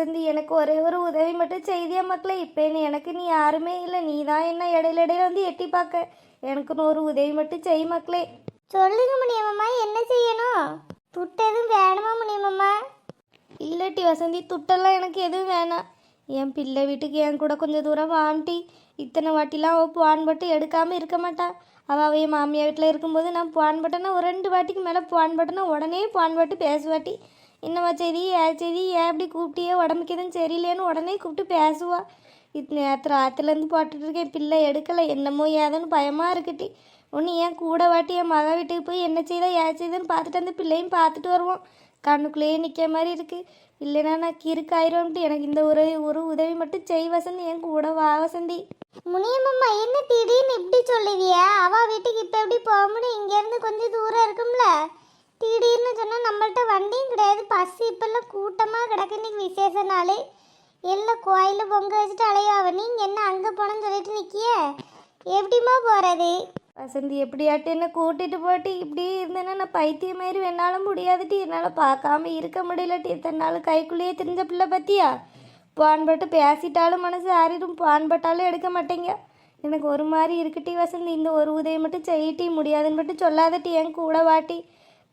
வசந்தி எனக்கு ஒரே ஒரு உதவி மட்டும் செய்தியா மக்களே? இப்போ என்ன எனக்கு நீ யாருமே இல்லை. நீ தான் என்ன இடையில இடையில வந்து எட்டி பார்க்க. எனக்குன்னு ஒரு உதவி மட்டும் செய் மக்களே. சொல்லுங்க முடியாமம்மா என்ன செய்யணும்? துட்டு எதுவும் வேணுமா முடியுமாம்மா இல்லட்டி வசந்தி துட்டெல்லாம் எனக்கு எதுவும் வேணாம். என் பிள்ளை வீட்டுக்கு என் கூட கொஞ்சம் தூரம் வாமிட்டி இத்தனை வாட்டிலாம் அவள் புவான் பட்டு எடுக்காமல் இருக்க மாட்டா. அவள் அவள் என் மாமியார் வீட்டில் இருக்கும்போது நான் புவான் பட்டேன்னா ஒரு ரெண்டு வாட்டிக்கு மேலே புவான் பட்டேன்னா உடனே புவான் பட்டு பேசுவாட்டி. என்னம்மா சரி ஏன் சரி ஏன் இப்படி கூப்பிட்டியே உடம்புக்கு எதுவும் சரியில்லைன்னு உடனே கூப்பிட்டு பேசுவா. இது நேற்று ராத்திரிலேருந்து போட்டுட்ருக்கேன் பிள்ளை எடுக்கலை என்னமோ ஏதோன்னு பயமாக இருக்குட்டி. ஒன்று ஏன் கூட வாட்டி என் மக வீட்டுக்கு போய் என்ன செய்தா ஏன் செய்தேன்னு பார்த்துட்டு அந்த பிள்ளையும் பார்த்துட்டு வருவோம் கண்ணுக்குள்ளேயே நிற்க மாதிரி இருக்குது இல்லைன்னா நான் கிறுக்காயிரும்ட்டு எனக்கு இந்த ஒரு ஒரு உதவி மட்டும் செய் வசந்தி என் கூட வா வசந்தி. முனியம்மா என்ன திடீர்னு இப்படி சொல்லுவியா? அவ வீட்டுக்கு இப்போ எப்படி போக முடியும்? இங்கேருந்து கொஞ்சம் தூரம் இருக்கும்ல. திடீர்னு சொன்னால் நம்மள்ட்ட வண்டியும் கிடையாது. பஸ் இப்பெல்லாம் கூட்டமாக கிடக்கு இன்னைக்கு விசேஷ நாள். எல்லாம் கோயிலில் பொங்க வச்சுட்டு அலையாவ. நீங்கள் என்ன அங்கே போனேன்னு சொல்லிட்டு நிற்கிய எப்படிம்மா போகிறது வசந்தி எப்படியாட்டு என்ன கூட்டிட்டு போட்டு இப்படி இருந்தேன்னா நான் பைத்தியம் மாதிரி என்னால் முடியாதுட்டி என்னால் பார்க்காம இருக்க முடியலட்டி இத்தனை நாள் கைக்குள்ளேயே தெரிஞ்ச பிள்ளை பற்றியா பான்பட்டு பேசிட்டாலும் மனசு ஆறிடும். பான்பட்டாலும் எடுக்க மாட்டேங்க. எனக்கு ஒரு மாதிரி இருக்குட்டி வசந்தி. இந்த ஒரு உதவி மட்டும் செய்யிட்டி முடியாதுன்னு மட்டும் சொல்லாதட்டி என் கூட வாட்டி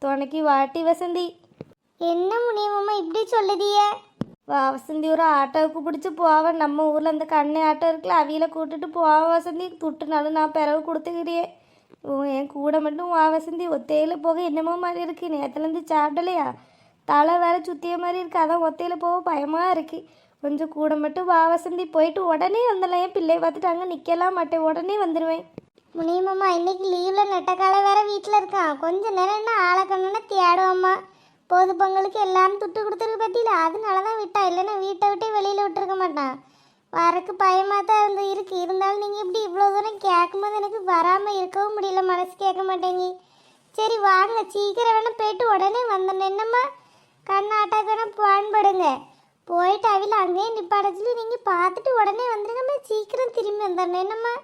துணைக்கு வாட்டி வசந்தி. என்ன முனியம்மா இப்படி சொல்லுதிய வா வசந்தி ஒரு ஆட்டோவுக்கு பிடிச்சி போவேன் நம்ம ஊரில் அந்த கண்ணை ஆட்டோ இருக்குல்ல அவியில கூட்டிட்டு போவேன் வசந்தி. துட்டுனாலும் நான் பிறகு கொடுத்துக்கிறேன். ஓ என் கூட மட்டும் வா வசந்தி. ஒத்தையில் போக என்னமோ மாதிரி இருக்கு. நேற்றுலேருந்து சாப்பிடலையா? தலை வேற சுத்திய மாதிரி இருக்கு. அதான் ஒத்தையில் போக பயமாக இருக்கு. கொஞ்சம் கூட மட்டும் வா வசந்தி. போயிட்டு உடனே வந்துடலாம் என் பிள்ளைய பார்த்துட்டு அங்கே நிற்கலாம் மாட்டேன் உடனே வந்துடுவேன். முனியம்மா இன்னைக்கு லீவில் நெட்டக்கால வேற வீட்டில் இருக்கான். கொஞ்ச நேரம் என்ன ஆளை தேடுவோம்மா. பொது பொங்கலுக்கு எல்லாம் துட்டு கொடுத்துருக்கு பற்றியில அதனால தான் விட்டா. இல்லைன்னா வீட்டை விட்டே வெளியில் விட்டுருக்க மாட்டான். வரக்கு பயமாக தான் இருந்து இருக்கு. இருந்தாலும் நீங்கள் இப்படி இவ்வளோ தூரம் கேட்கும்போது எனக்கு வராமல் இருக்கவும் முடியல மனசு கேட்க மாட்டேங்கி. சரி வாங்க. சீக்கிரம் வேணால் போயிட்டு உடனே வந்துடணும் என்னம்மா? கண்ணாட்டாக்கு வேணால் பான்படுங்க. போயிட்டு அவையில் அங்கேயும் நிப்பாட சொல்லி நீங்கள் பார்த்துட்டு உடனே வந்துருங்கம்மா. சீக்கிரம் திரும்பி வந்துடணும் என்னம்மா?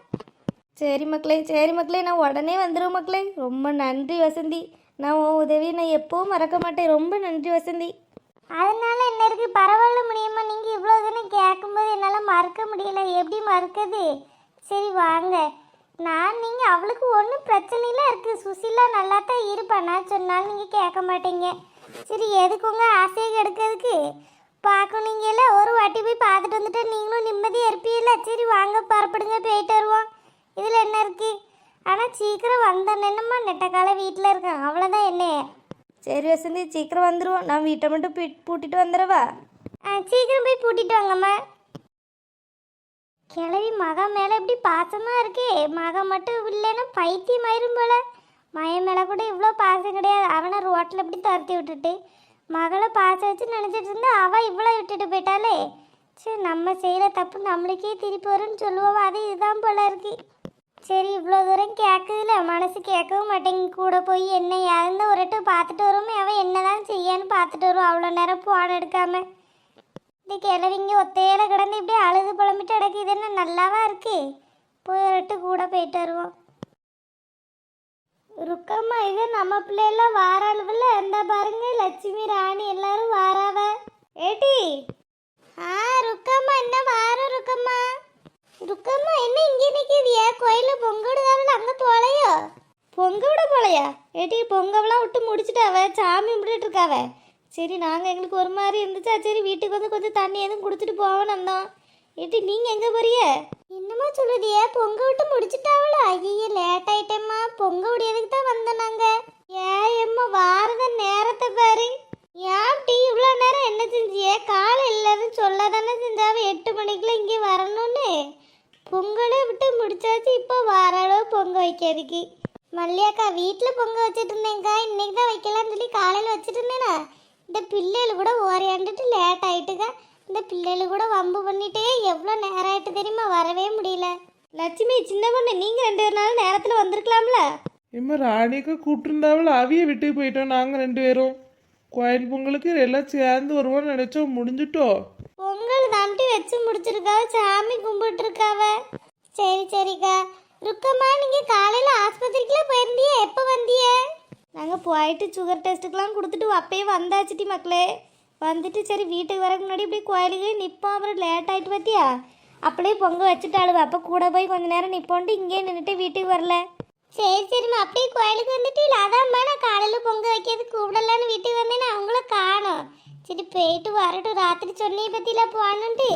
சரி மக்களே சரி மக்களே நான் உடனே வந்துடுவேன் மக்களே. ரொம்ப நன்றி வசந்தி. நான் உன் உதவியை நான் எப்பவும் மறக்க மாட்டேன். ரொம்ப நன்றி வசந்தி. அதனால என்ன இருக்கு? பரவாயில்ல முடியுமா நீங்க இவ்வளோ தானே கேட்கும்போது என்னால் மறக்க முடியல. எப்படி மறக்குது? சரி வாங்க. நான் நீங்கள் அவளுக்கு ஒன்றும் பிரச்சனைலாம் இருக்குது சுசிலா நல்லா தான் இருப்பா. நான் சொன்னாலும் நீங்கள் கேட்க மாட்டீங்க. சரி எதுக்கு உங்கள் ஆசையை கெடுக்கிறதுக்கு? பார்க்கணுங்கல்ல ஒரு வாட்டி போய் பார்த்துட்டு வந்துட்டு நீங்களும் நிம்மதியாக இருப்பீல்ல சரி வாங்க புறப்படுங்க. போயிட்டு வருவோம். இதில் என்ன இருக்கு? ஆனால் சீக்கிரம் வந்தேன் என்னம்மா நெட்டக்கால வீட்டில் இருக்கேன். அவ்வளோதான் என்ன? சரி வசந்தி சீக்கிரம் வந்துடுவோம் நான் வீட்டை மட்டும் பீ- பூட்டிட்டு வந்துடவா? ஆ சீக்கிரம் போய் கூட்டிட்டு வாங்கம்மா. கிளவி மகன் மேலே இப்படி பாசமாக இருக்கே. மகன் மட்டும் இல்லைன்னா பைத்தியம் ஆயிரும் போல. மயன் மேலே கூட இவ்வளோ பாசம் கிடையாது. அவனை ரோட்டில் இப்படி துரத்தி விட்டுட்டு மகளை பாசம் வச்சு நினச்சிட்டு இருந்தா அவள் இவ்வளோ விட்டுட்டு போயிட்டாலே சரி நம்ம செய்கிற தப்பு நம்மளுக்கே திருப்பி வரும்னு சொல்லுவோம் அது இதுதான் போல இருக்கு. சரி இவ்வளோ தூரம் கேட்குதுல மனசு கேட்கவும் மாட்டேங்க கூட போய் என்ன யாருன்னு ஒரு பார்த்துட்டு வருவோமே அவன் என்னதான் செய்யான்னு பார்த்துட்டு வருவோம் அவ்வளோ நேரம் போன் எடுக்காம. இந்த கிளவிங்க ஒத்தையில கிடந்து இப்படி அழுது புலம்பிட்டு அடக்கு இது என்ன நல்லாவா இருக்கு? போய் ஒருட்டு கூட போயிட்டு வருவோம். ருக்கம்மா இது நம்ம பிள்ளைலாம் அளவில் இந்த பாருங்க லட்சுமி ராணி எல்லாரும் வாராவ. ஏட்டி? ஆ ருக்கம்மா என்ன வாரம் ருக்கம்மா ருக்கம்மா என்ன இங்கே நிற்கிறியா கோயிலில் பொங்க விடுதாவில் அங்கே போலையோ பொங்க ஏட்டி பொங்கவெல்லாம் விட்டு முடிச்சிட்டாவ. சாமி கும்பிட்டுட்டு இருக்காவ சரி நாங்கள் எங்களுக்கு ஒரு மாதிரி இருந்துச்சா? சரி வீட்டுக்கு வந்து கொஞ்சம் தண்ணி எதுவும் கொடுத்துட்டு போவோன்னு வந்தோம். ஏட்டி நீங்கள் எங்கே போறிய? என்னமோ சொல்லுதியே? பொங்க விட்டு முடிச்சுட்டாவளோ? ஐயோ லேட் ஆயிட்டேம்மா. பொங்க விடியதுக்கு தான் வந்தோம் நாங்கள் ஏன் எம்மா வாரத நேரத்தை பாரு ஏன் டீ இவ்வளோ நேரம் என்ன செஞ்சிய காலையில இருந்து சொல்ல தானே செஞ்சாவ எட்டு மணிக்குள்ள இங்கே வரணும்னு பொங்கலை விட்டு முடிச்சாச்சு இப்போ வார அளவு பொங்க வைக்கிறதுக்கு மல்லியாக்கா வீட்டில் பொங்க வச்சுட்டு இருந்தேங்க்கா இன்னைக்கு தான் வைக்கலாம்னு சொல்லி காலையில் வச்சுட்டு இருந்தேனா இந்த பிள்ளைகள் கூட ஓரையாண்டுட்டு லேட் ஆயிட்டுக்கா இந்த பிள்ளைகள் கூட வம்பு பண்ணிட்டே எவ்வளோ நேரம் ஆயிட்டு தெரியுமா? வரவே முடியல. லட்சுமி சின்ன பொண்ணு நீங்கள் ரெண்டு நாள் நேரத்தில் வந்திருக்கலாம்ல? இம்மா ராணிக்கு கூப்பிட்டுருந்தாவில் அவிய விட்டு போயிட்டோம் நாங்கள் ரெண்டு பேரும். கோயில் பொங்கலுக்கு எல்லாம் சேர்ந்து வருவோம்னு நினச்சோம் முடிஞ்சிட்டோம் பொங்கல் தாண்டி வச்சு முடிச்சிருக்காவ சாமி கும்பிட்டு இருக்காவ சரி சரிக்கா. ருக்கம்மா நீங்க காலையில ஆஸ்பத்திரிக்குலாம் போயிருந்தியே எப்போ வந்தியே? நாங்கள் போயிட்டு சுகர் டெஸ்ட்டுக்கெலாம் கொடுத்துட்டு அப்பயே வந்தாச்சுட்டி மக்களே. வந்துட்டு சரி வீட்டுக்கு வரக்கு முன்னாடி இப்படி கோயிலுக்கு நிற்போம் அப்புறம் லேட் ஆகிட்டு பார்த்தியா அப்படியே பொங்க வச்சுட்டாளுவ. அப்போ கூட போய் கொஞ்ச நேரம் நிற்போன்ட்டு இங்கேயே நின்றுட்டு வீட்டுக்கு வரல. சரி சரிம்மா. அப்படியே கோயிலுக்கு வந்துட்டு இல்லை அதான்மா நான் காலையில் பொங்க வைக்கிறது கூப்பிடலான்னு வீட்டுக்கு வந்தேன்னு அவங்கள காணும். சரி போயிட்டு வரட்டும். ராத்திரி சொன்னியை பற்றிலாம் போகணுன்ட்டு?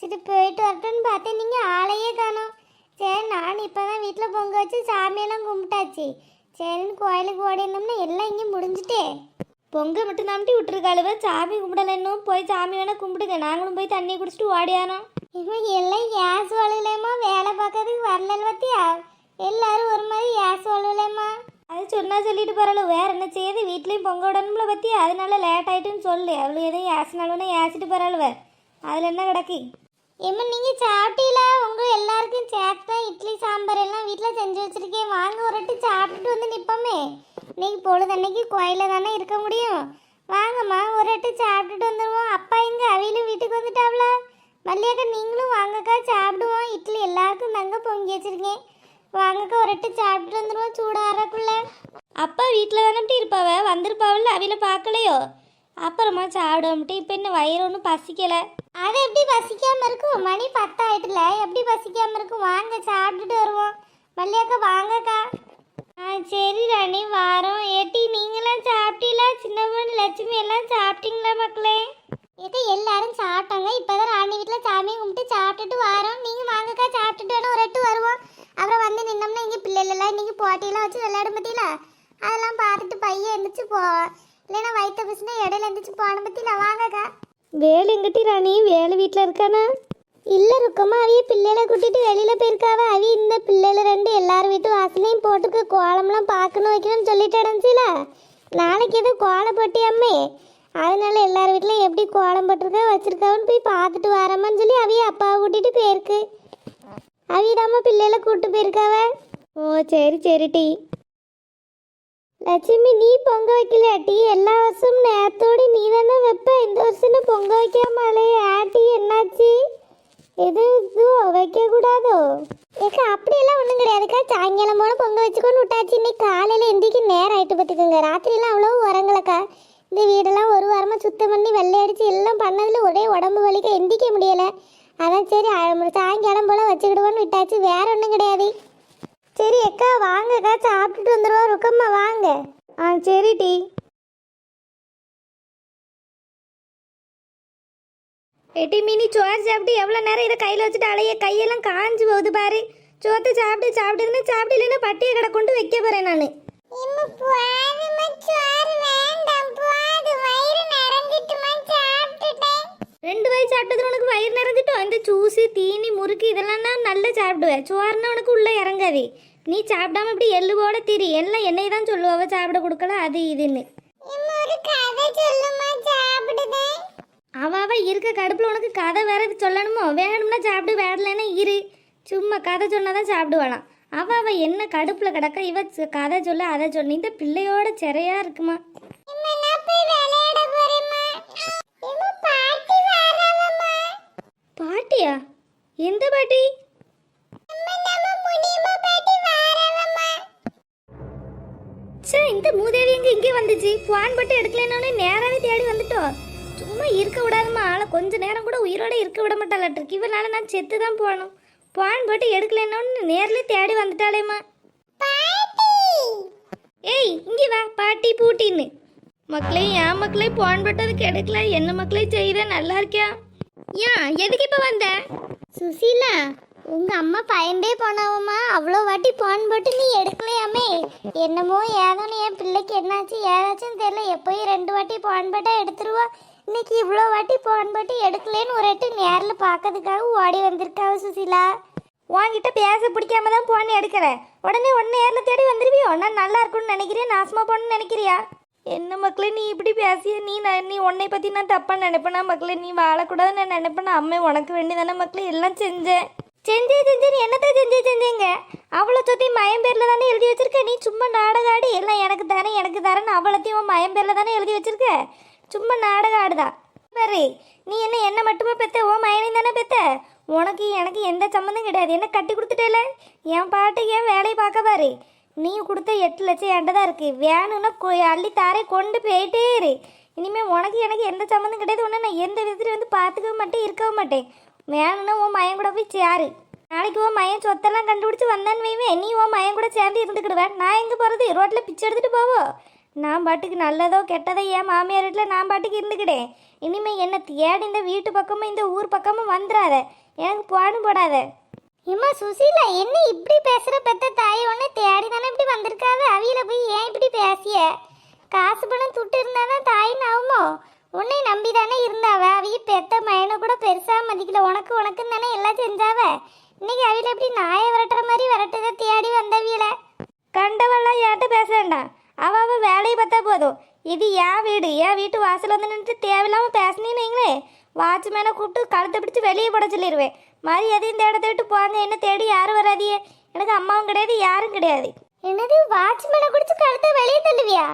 சரி போயிட்டு வரட்டும்னு பார்த்தேன். நீங்கள் ஆளையே காணும். சரி நான் இப்போ தான் வீட்டில் பொங்க வச்சு சாமியெல்லாம் கும்பிட்டாச்சு. சரின்னு கோயிலுக்கு ஓடி இருந்தோம்னா எல்லாம் இங்கே முடிஞ்சுட்டே. பொங்க மட்டும் நம்பி விட்டுருக்காளுவ. சாமி கும்பிடல இன்னும். போய் சாமி வேணா கும்பிடுங்க. நாங்களும் போய் தண்ணி குடிச்சிட்டு ஓடியாரோம் இவன் எல்லாம் ஏசு வலுவிலேம்மா வேலை பார்க்கறதுக்கு வரல பத்தியா? எல்லாரும் ஒரு மாதிரி ஏசு வலுவிலேம்மா அது சொன்னா சொல்லிட்டு பரவாயில்ல வேற என்ன செய்யுது வீட்லயும் பொங்க விடணும்ல பத்தி அதனால லேட் ஆயிட்டுன்னு சொல்லு. அவளுக்கு எதையும் ஏசினாலும்னா ஏசிட்டு பரவாயில்ல அதுல என்ன கிடக்கு? ஏம்மா நீங்கள் சாப்பிட்டீங்களா? உங்கள் எல்லாருக்கும் சேர்த்து இட்லி சாம்பார் எல்லாம் வீட்டில் செஞ்சு வச்சிருக்கேன். வாங்க ஒரு சாப்பிட்டுட்டு வந்து நிற்போமே இன்னைக்கு பொழுதன்னைக்கு கோயிலில் தானே இருக்க முடியும். வாங்கம்மா ஒரு சாப்பிட்டுட்டு வந்துடுவோம் அப்பா எங்கே? அவையிலும் வீட்டுக்கு வந்துட்டாவளா? மல்லியாக்கா நீங்களும் வாங்கக்கா சாப்பிடுவோம். இட்லி எல்லாருக்கும் தாங்க பொங்கி வச்சிருக்கேன். வாங்கக்கா ஒரு சாப்பிட்டுட்டு வந்துடுவோம் சூடாறக்குள்ள அப்பா வீட்டில் தானே இருப்பாவ? வந்திருப்பாவில்ல? அவையில பார்க்கலையோ? அப்புறமா சாப்பிடாமட்டு இப்போ இன்னும் வயிறு ஒன்றும் பசிக்கலை. அது எப்படி பசிக்காமல் இருக்கும் மணி பத்தாயிட்டுல எப்படி பசிக்காமல் இருக்கும் வாங்க சாப்பிட்டுட்டு வருவோம். வள்ளியாக்கா வாங்கக்கா. ஆ சரி ராணி வாரம். ஏட்டி நீங்களாம் சாப்பிட்டீங்களா? சின்ன பொண்ணு லட்சுமி எல்லாம் சாப்பிட்டீங்களா மக்களே? ஏக்கா எல்லாரும் சாப்பிட்டாங்க. இப்பதான் ராணி வீட்டில் சாமியை கும்பிட்டு சாப்பிட்டுட்டு வாரோம். நீங்க வாங்கக்கா சாப்பிட்டுட்டு வேணும் ஒரு எட்டு வருவோம். அப்புறம் வந்து நின்னோம்னா இங்கே பிள்ளைகளெல்லாம் இன்றைக்கி இன்னைக்கு போட்டியெல்லாம் வச்சு விளையாடும் பத்தியில அதெல்லாம் பார்த்துட்டு பையன் எழுந்திரிச்சு போவோம் இல்லைன்னா வயிற்று பிசுனா இடையில எந்திரிச்சு போன பத்தியில வாங்கக்கா. வேலை எங்கிட்டி ராணி? வேலை வீட்டில் இருக்கானா? இல்ல ருக்கமா அவிய பிள்ளைகளை கூட்டிட்டு வெளியில போயிருக்காவ? அவி இந்த பிள்ளைல ரெண்டு எல்லார் வீட்டு வாசலையும் போட்டுருக்கு கோலம்லாம் பார்க்கணும் வைக்கணும்னு சொல்லிட்டு இடஞ்சில நாளைக்கு எதுவும் கோலம் போட்டி அம்மே. அதனால எல்லார் வீட்லயும் எப்படி கோலம் போட்டிருக்கா வச்சிருக்காவன்னு போய் பார்த்துட்டு வரமான்னு சொல்லி அவிய அப்பாவை கூட்டிட்டு போயிருக்கு. அவிதாம பிள்ளைகளை கூட்டு போயிருக்காவ? ஓ சரி சரி டி. லட்சுமி நீ பொங்க வைக்கலையாட்டி எல்லா வருஷமும் நேரத்தோடு நீ தானே வைப்ப. இந்த வருஷம் பொங்க வைக்காமலே. ஆட்டி என்னாச்சு? எது இதுவோ வைக்க கூடாதோ ஏக்கா அப்படியெல்லாம் ஒன்றும் கிடையாதுக்கா. சாயங்காலம் போல பொங்க வச்சுக்கொண்டு விட்டாச்சு. இன்னைக்கு காலையில் எந்திரிக்க நேரம் ஆகிட்டு பார்த்துக்கோங்க. ராத்திரிலாம் அவ்வளோ உரங்களக்கா இந்த வீடெல்லாம் ஒரு வாரமாக சுத்தம் பண்ணி வெள்ளை அடிச்சு எல்லாம் பண்ணதில் ஒரே உடம்பு வலிக்க எந்திரிக்க முடியலை. அதான் சரி சாயங்காலம் போல் வச்சுக்கிடுவோன்னு விட்டாச்சு. வேற ஒன்றும் கிடையாது. சரி அக்கா வாங்கக்கா சாப்பிட்டுட்டு வந்துடுவோம். ருக்கம்மா வாங்க. ஆ சரி டி. எட்டி மினி சோறு சாப்பிட்டு எவ்வளோ நேரம் இதை கையில் வச்சுட்டு அலைய? கையெல்லாம் காஞ்சு போகுது பாரு. சோத்தை சாப்பிட்டு சாப்பிட்டு சாப்பிட்டு இல்லைன்னா பட்டியை கடை கொண்டு வைக்க போகிறேன் நான். ரெண்டு வாய் சாப்பிட்டது உனக்கு வயிறு நிறைஞ்சிட்டோம் இந்த ஜூஸு தீனி முறுக்கு இதெல்லாம் நல்லா சாப்பிடுவேன். சோறுனா உனக்கு உள்ளே இறங்காது. நீ சாப்பிடாம இப்படி எள்ளு போட திரி. எல்லாம் என்னை தான் சொல்லுவாவ சாப்பிட கொடுக்கல. அது இதுன்னு. அவ அவ இருக்க கடுப்புல உனக்கு கதை வேற சொல்லணுமோ? வேணும்னா சாப்பிடு வேடலைன்னா இரு. சும்மா கதை சொன்னாதான் சாப்பிடுவாளாம் அவ அவ என்ன கடுப்புல கிடக்க இவ கதை சொல்ல அதை சொல்லு. இந்த பிள்ளையோட சிறையா இருக்குமா? பாட்டியா? எந்த பாட்டி? இந்த மூதேவி எங்க இங்கே வந்துச்சு? பான் பட்டு எடுக்கலன்னு நேராவே தேடி வந்துட்டோம். சும்மா இருக்க விடாதம்மா. ஆளை கொஞ்ச நேரம் கூட உயிரோட இருக்க விட மாட்டாளாட்டிருக்கு இவனால நான் செத்து தான் போகணும். பான் பட்டு எடுக்கலன்னு நேர்ல தேடி வந்துட்டாளேம்மா. ஏய் இங்கே வா. பாட்டி பூட்டின்னு. மக்களே என் மக்களே பான் பட்டதுக்கு எடுக்கல என்ன மக்களே செய்த? நல்லா இருக்கியா? ஏன் எதுக்கு இப்போ வந்த? சுசீலா உங்கள் அம்மா பயந்தே போனாவம்மா அவ்வளோ வாட்டி போன் போட்டு நீ எடுக்கலையாமே? என்னமோ ஏதோன்னு என் பிள்ளைக்கு என்னாச்சு ஏதாச்சும் தெரியல. எப்போயும் ரெண்டு வாட்டி போன் போட்டால் எடுத்துருவா. இன்னைக்கு இவ்வளோ வாட்டி போன் போட்டு எடுக்கலேன்னு ஒரு வாட்டி நேரில் பார்க்கறதுக்காக ஓடி வந்திருக்காவ சுசிலா. உன்கிட்ட பேச பிடிக்காம தான் போன் எடுக்கிறேன் உடனே ஒன்று நேரில் தேடி வந்துருவியோ? நான் நல்லா இருக்கும்னு நினைக்கிறேன் நாசமா போகணும்னு நினைக்கிறியா? என்ன மக்களே நீ இப்படி பேசிய நீ நான் நீ உன்னை பற்றி நான் தப்பாக நினைப்பேனா மக்களே? நீ வாழக்கூடாதுன்னு நான் நினைப்பேனா? அம்மே உனக்கு வேண்டி தானே மக்களே? எல்லாம் செஞ்சேன். செஞ்சே செஞ்சேன் என்னத்தை செஞ்சே செஞ்சேங்க? அவ்வளோ சொத்தையும் மயம் பேரில் தானே எழுதி வச்சிருக்க? நீ சும்மா நாடகம் ஆடி. எல்லாம் எனக்கு தானே எனக்கு தரேன்னு அவ்வளோத்தையும் மயம்பேரில் மயம் பேரில் தானே எழுதி வச்சிருக்க? சும்மா நாடகம் ஆடுதா? பாரு நீ என்ன என்ன மட்டுமே பெத்த? ஓ மயனையும் தானே பெத்த? உனக்கு எனக்கு எந்த சம்மந்தம் கிடையாது. என்ன கட்டி கொடுத்துட்டேல? என் பாட்டு என் வேலையை பார்க்க பாரு. நீ கொடுத்த எட்டு லட்சம் என்கிட்ட தான் இருக்கு. வேணும்னா கொ- அள்ளி தாரே கொண்டு போயிட்டே இரு. இனிமேல் உனக்கு எனக்கு எந்த சம்மந்தம் கிடையாது. ஒன்று நான் எந்த விதத்துலையும் வந்து பார்த்துக்கவும் மாட்டேன் இருக்கவும் மாட்டேன். வேணும்னா உன் மயன் கூட போய் சேரு. நாளைக்கு உன் மயன் சொத்தெல்லாம் கண்டுபிடிச்சி வந்தான்னு வைவேன் நீ உன் மயன் கூட சேர்ந்து இருந்துக்கிடுவேன் நான் எங்கே போகிறது ரோட்டில் பிச்சை எடுத்துகிட்டு போவோ. நான் பாட்டுக்கு நல்லதோ கெட்டதோ ஏன் மாமியார் வீட்டில் நான் பாட்டுக்கு இருந்துக்கிட்டேன். இனிமேல் என்ன தேடி இந்த வீட்டு பக்கமும் இந்த ஊர் பக்கமும் வந்துடாத எனக்கு போனும் போடாத. இம்மா சுசீலா என்ன இப்படி பேசுகிற பெத்த தாய் ஒன்று தேடி தானே இப்படி வந்திருக்காது அவியில் போய் ஏன் இப்படி பேசிய? காசு பணம் துட்டு இருந்தாதான் தாயின்னு ஆகுமோ? உன்னை நம்பி தானே இருந்தாவ? அவிய பெத்த மயனை கூட பெருசா மதிக்கல. உனக்கு உனக்குன்னு தானே எல்லாம் செஞ்சாவ? இன்னைக்கு அவியில இப்படி நாயை விரட்டுற மாதிரி விரட்டுத தேடி வந்தவியல கண்டவெல்லாம் என்கிட்ட பேச வேண்டாம். அவ அவ வேலையை பார்த்தா போதும். இது என் வீடு. என் வீட்டு வாசல் வந்து நின்று தேவையில்லாமல் பேசினீன்னு வைங்களேன் வாட்ச்மேனை கூப்பிட்டு கழுத்தை பிடிச்சி வெளியே போட சொல்லிடுவேன் மரியாதை இந்த இடத்த விட்டு போங்க. என்ன தேடி யாரும் வராதியே எனக்கு அம்மாவும் கிடையாது யாரும் கிடையாது. என்னது? வாட்ச்மேனை குடிச்சு கழுத்தை வெளியே தள்ளுவியா?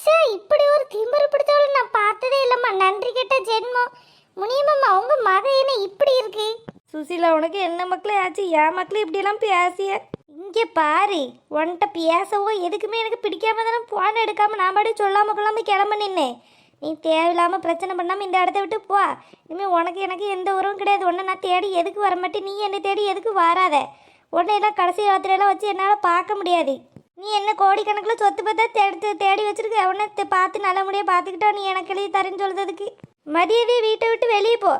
ச்சே இப்படி ஒரு திம்பரு பிடிச்சவளை நான் பார்த்ததே இல்லைம்மா. நன்றி கெட்ட ஜென்மம். முனியம்மா உங்க மக என்ன இப்படி இருக்கு? சுசீலா உனக்கு என்ன மக்களே ஆச்சு? என் மக்களே இப்படியெல்லாம் பேசிய? இங்கே பாரு உன்கிட்ட பேசவோ எதுக்குமே எனக்கு பிடிக்காம தானே போன் எடுக்காம நான் பாடி சொல்லாம கொள்ளாம கிளம்ப நின்னேன். நீ தேவையில்லாம பிரச்சனை பண்ணாம இந்த இடத்த விட்டு போ. இனிமேல் உனக்கு எனக்கு எந்த உறவும் கிடையாது. உன்னை நான் தேடி எதுக்கு வர மாட்டேன்? நீ என்னை தேடி எதுக்கு வராத? உன்னை எல்லாம் கடைசி ராத்திரியெல்லாம் வச்சு என்னால் பார்க்க முடியாது. நீ என்ன கோடிக்கணக்கில் சொத்து பார்த்தா தேடி தேடி வச்சிருக்க? அவனை பார்த்து நல்ல முடியாக பார்த்துக்கிட்டா நீ எனக்கு எழுதி தரேன்னு சொல்கிறதுக்கு மதியவே வீட்டை விட்டு வெளியே போ.